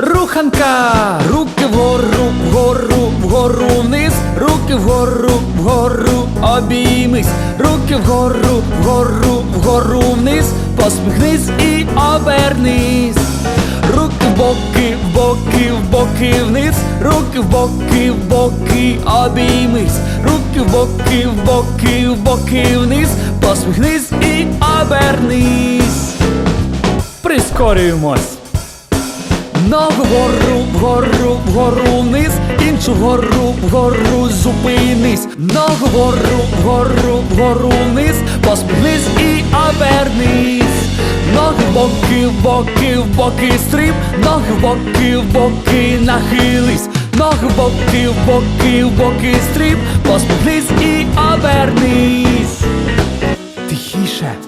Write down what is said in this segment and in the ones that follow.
руханка, руки вгору, вгору, вгору вниз, руки вгору, вгору, обіймись, руки вгору, вгору, вгору вниз, посміхнись і обернись. Руки в боки, в боки, в боки вниз, руки в боки, в боки, обіймись, руки в боки, в боки, в боки вниз, посміхнись і обернись. Прискорюємось. Ногу вгору, вгору, вгору вниз, іншу вгору, вгору зупинись, ногу вгору, вгору, вгору вниз, посміхнись і обернись. Ноги в боки, в боки, в боки стрім, ноги в боки, в боки нахились, ноги в боки, в боки, в боки стрім, посміхнись і обернись. Тихіше.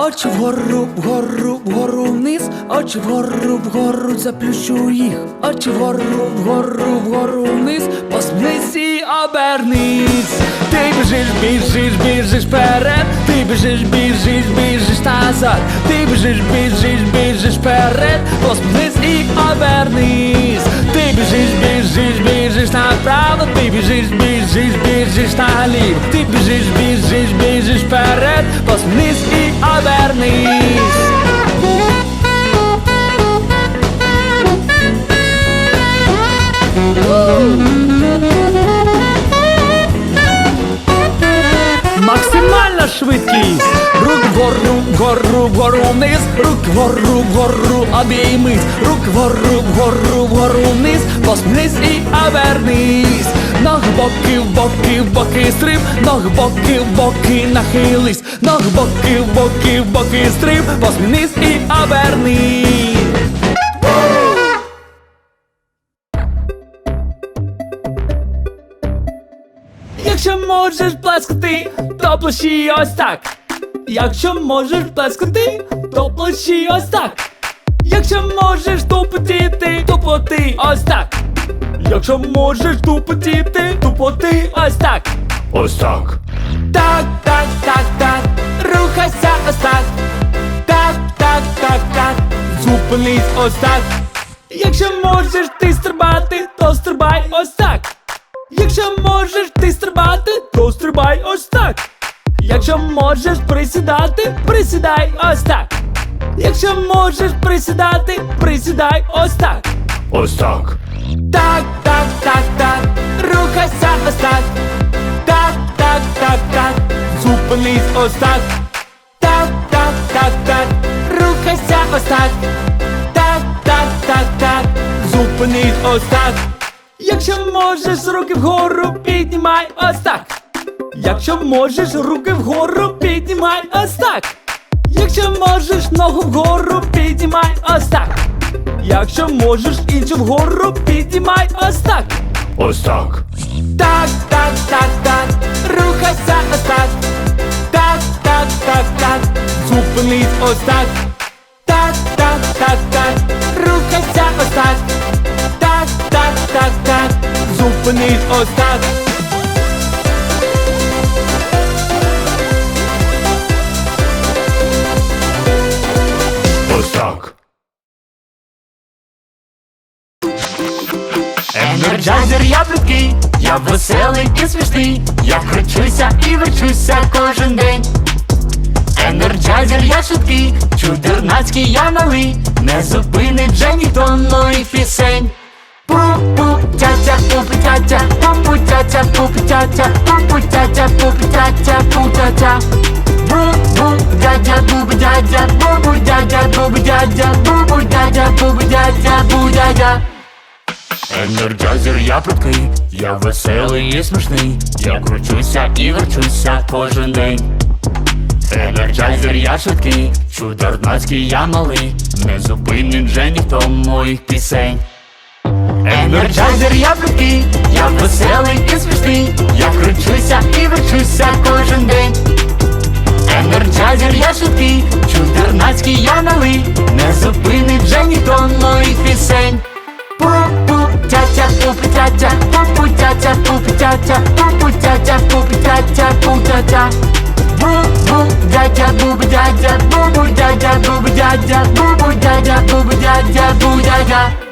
Очі вгору, вгору, вгору вниз, очі вгору, вгору, заплющу їх, очі вгору, вгору, вгору вниз, посміхнись і обернись. Ти біжиш, біжиш, біжиш вперед, ти біжиш, біжиш, біжиш назад, ти біжиш, біжиш, біжиш вперед, посміхнись і обернись. Ти біжиш, біжиш, біжиш направо, ти біжиш, біжиш, біжиш наліво, ти біжиш, біжиш, біжиш вперед, посміхнись і обернись. Максимальна швидкість. Рук вгору, вгору, вгору вниз. Рук вгору, вгору, обіймись. Рук вгору, вгору, вгору вниз. Посміхнись і обернись Ног боки, в боки, в боки стриб Ног боки, в боки нахились Ног боки, в боки, в боки стриб Посміхнись і обернись Якщо можеш плескати, то плещи ось так. Якщо можеш плескати, то плещи ось так. Якщо можеш тупотіти, тупоти ось так. Якщо можеш тупотіти, тупоти ось так. Ось так. Так, так, так, так, рухайся ось так. Так, так, так, так, зупинись ось так. Якщо можеш ти стрибати, то стрибай ось так. Якщо можеш ти стрибати, то стрибай ось так. Якщо можеш присідати, присідай ось так. Якщо можеш присідати, присідай ось так. Ось так. Так, так, так, зупинись ось так. Так, так, так, так, рухайся ось так. Так, так, так, так, зупинись ось так. Якщо можеш руки вгору, піднімай ось так. Якщо можеш руки вгору, піднімай ось так. Якщо можеш ногу вгору, піднімай ось так. Якщо можеш іншу вгору, піднімай ось так. Ось так. Так, так, так, так, рухайся ось так. Так, так, так, зупинись ось так. Так, так, так, так, рухайся ось так. Так, так, так, так, зупинись ось так. Ось так. Енерджайзер я прудкий, я веселий і смішний, я кручуся і верчуся кожен день. Енерджайзер я швидкий, чудернацький я малий, не зупинить вже ніхто моїх пісень. Пу-пу, тя-тя, пу тя-тя, пу тя-тя, пу тя-тя, пу тя-тя, пу тя-тя, пу тя-тя. Бу-бу, дядя, бу дядя, бу-бу, дядя, бу дядя, бу дядя, бу дядя, бу дядя. Енерджайзер я прудкий, я веселий і смішний, я кручуся і верчуся кожен день. Енерджайзер я швидкий, чудернацький я малий, не зупинить вже ніхто моїх пісень. Енерджайзер я прудкий, я веселий і смішний, я кручуся і верчуся кожен день. Енерджайзер я швидкий, чудернацький я малий, не зупинить вже ніхто моїх пісень. Пу-пу, тя-тя, пу тя-тя, пу тя-тя, bu bu caca bu bu caca bu bu caca bu bu caca bu bu caca bu bu caca bu bu caca bu caca